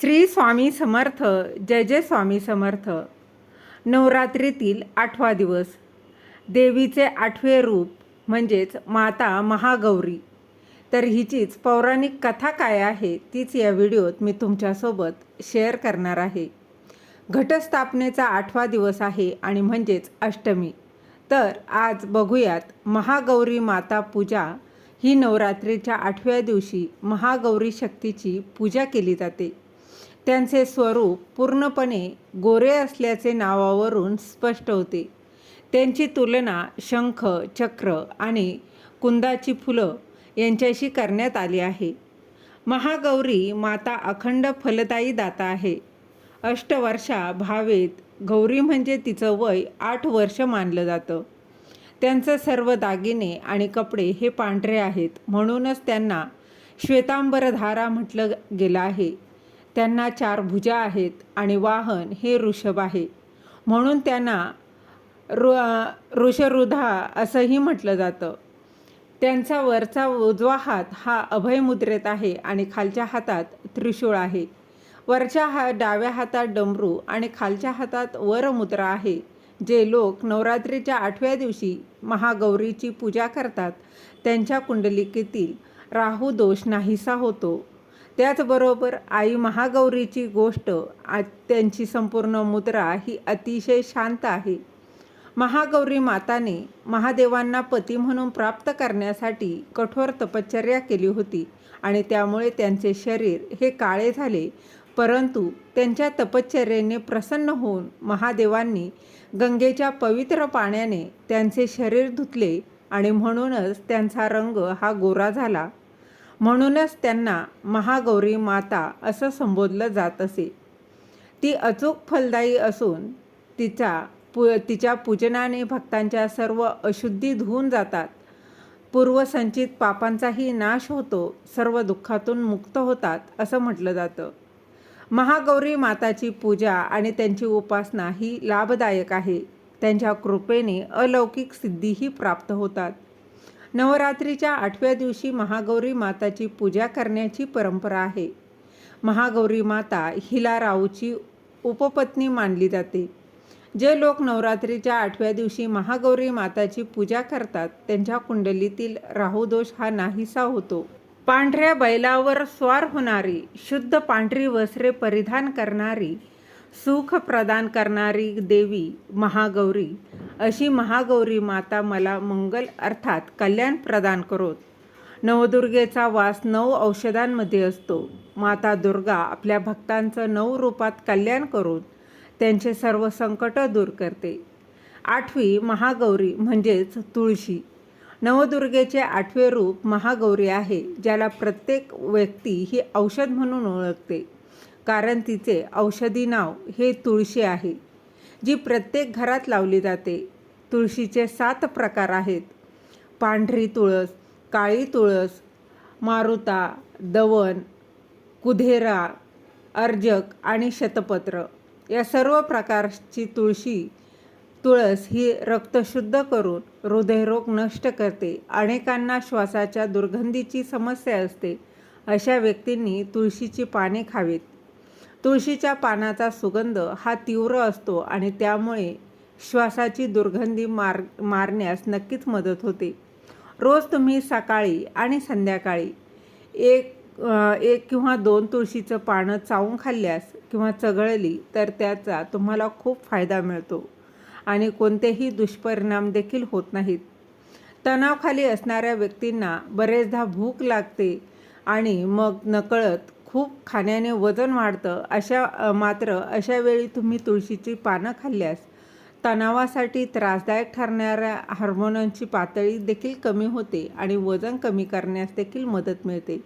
श्री स्वामी समर्थ जय जय स्वामी समर्थ. नवरात्रीतील आठवा दिवस. देवीचे आठवे रूप म्हणजेच माता महागौरी. तर हिचीच पौराणिक कथा काय आहे तीच या व्हिडिओत मी तुमच्यासोबत शेअर करणार आहे. घटस्थापनेचा आठवा दिवस आहे आणि म्हणजेच अष्टमी. तर आज बघूयात महागौरी माता पूजा ही नवरात्रीच्या आठव्या दिवशी महागौरी शक्तीची पूजा केली जाते. त्यांचे स्वरूप पूर्णपणे गोरे असल्याचे नावावरून स्पष्ट होते. त्यांची तुलना शंख चक्र आणि कुंदाची फुलं यांच्याशी करण्यात आली आहे. महागौरी माता अखंड फलदायी दाता आहे. अष्टवर्षा भावेत गौरी म्हणजे तिचं वय आठ वर्ष मानलं जातं. त्यांचं सर्व दागिने आणि कपडे हे पांढरे आहेत म्हणूनच त्यांना श्वेतांबरधारा म्हटलं गेलं आहे. त्यांना चार भुजा आहेत आणि वाहन हे ऋषभ आहे. म्हणून त्यांना ऋ ऋषरुधा असंही म्हटलं जातं. त्यांचा वरचा उजवा हात हा अभयमुद्रेत आहे आणि खालच्या हातात त्रिशूळ आहे. वरच्या हा डाव्या हातात डमरू आणि खालच्या हातात वरमुद्रा आहे जे लोक नवरात्रीच्या आठव्या दिवशी महागौरीची पूजा करतात. त्यांच्या कुंडलिकेतील राहू दोष नाहीसा होतो. त्याचबरोबर आई महागौरीची गोष्ट त्यांची संपूर्ण मुद्रा ही अतिशय शांत आहे. महागौरी माताने महादेवांना पती म्हणून प्राप्त करण्यासाठी कठोर तपश्चर्या केली होती आणि त्यामुळे त्यांचे शरीर हे काळे झाले. परंतु त्यांच्या तपश्चर्येने प्रसन्न होऊन महादेवांनी गंगेच्या पवित्र पाण्याने त्यांचे शरीर धुतले आणि म्हणूनच त्यांचा रंग हा गोरा झाला. म्हणूनच त्यांना महागौरी माता असं संबोधलं जात असे. ती अचूक फलदायी असून तिचा पु तिच्या पूजनाने भक्तांच्या सर्व अशुद्धी धुवून जातात. पूर्वसंचित पापांचाही नाश होतो सर्व दुःखातून मुक्त होतात असं म्हटलं जातं. महागौरी माताची पूजा आणि त्यांची उपासना ही लाभदायक आहे. त्यांच्या कृपेने अलौकिक सिद्धीही प्राप्त होतात. नवरात्रीच्या आठव्या दिवशी महागौरी माताची पूजा करण्याची परंपरा आहे. महागौरी माता हिला राऊची उपपत्नी मानली जाते. जे लोक नवरात्रीच्या आठव्या दिवशी महागौरी माताची पूजा करतात त्यांच्या कुंडलीतील राहुदोष हा नाहीसा होतो. पांढऱ्या बैलावर स्वार होणारी शुद्ध पांढरी वस्त्रे परिधान करणारी सुख प्रदान करणारी देवी महागौरी अशी महागौरी माता मला मंगल अर्थात कल्याण प्रदान करोत. नवदुर्गेचा वास नऊ औषधांमध्ये असतो. माता दुर्गा आपल्या भक्तांचं नऊ रूपात कल्याण करून त्यांचे सर्व संकट दूर करते. आठवी महागौरी म्हणजेच तुळशी. नवदुर्गेचे आठवे रूप महागौरी आहे ज्याला प्रत्येक व्यक्ती ही औषध म्हणून ओळखते. कारण तिचे औषधी नाव हे तुळशी आहे. जी प्रत्येक घरात लावली जाते तुळशीचे सात प्रकार आहेत. पांढरी तुळस काळी तुळस मारुता दवन कुधेरा अर्जक आणि शतपत्र. या सर्व प्रकारची तुळशी तुळस ही रक्तशुद्ध करून हृदयरोग नष्ट करते अनेकांना श्वासाच्या दुर्गंधीची समस्या असते. अशा व्यक्तींनी तुळशीची पाने खावीत. तुळशीच्या पानाचा सुगंध हा तीव्र असतो आणि त्यामुळे श्वासाची दुर्गंधी मार मारण्यास नक्कीच मदत होते. रोज तुम्ही सकाळी आणि संध्याकाळी एक एक किंवा दोन तुळशीचं पानं चावून खाल्ल्यास किंवा चघळली तर त्याचा तुम्हाला खूप फायदा मिळतो आणि कोणतेही दुष्परिणाम देखील होत नाहीत. तणावखाली असणाऱ्या व्यक्तींना बरेचदा भूक लागते आणि मग नकळत खूप खाण्याने वजन वाढतं. अशा मात्र अशा वेळी तुम्ही तुळशीची पानं खाल्ल्यास तणावासाठी त्रासदायक ठरणाऱ्या हार्मोनांची पातळी देखील कमी होते आणि वजन कमी करण्यास देखील मदत मिळते.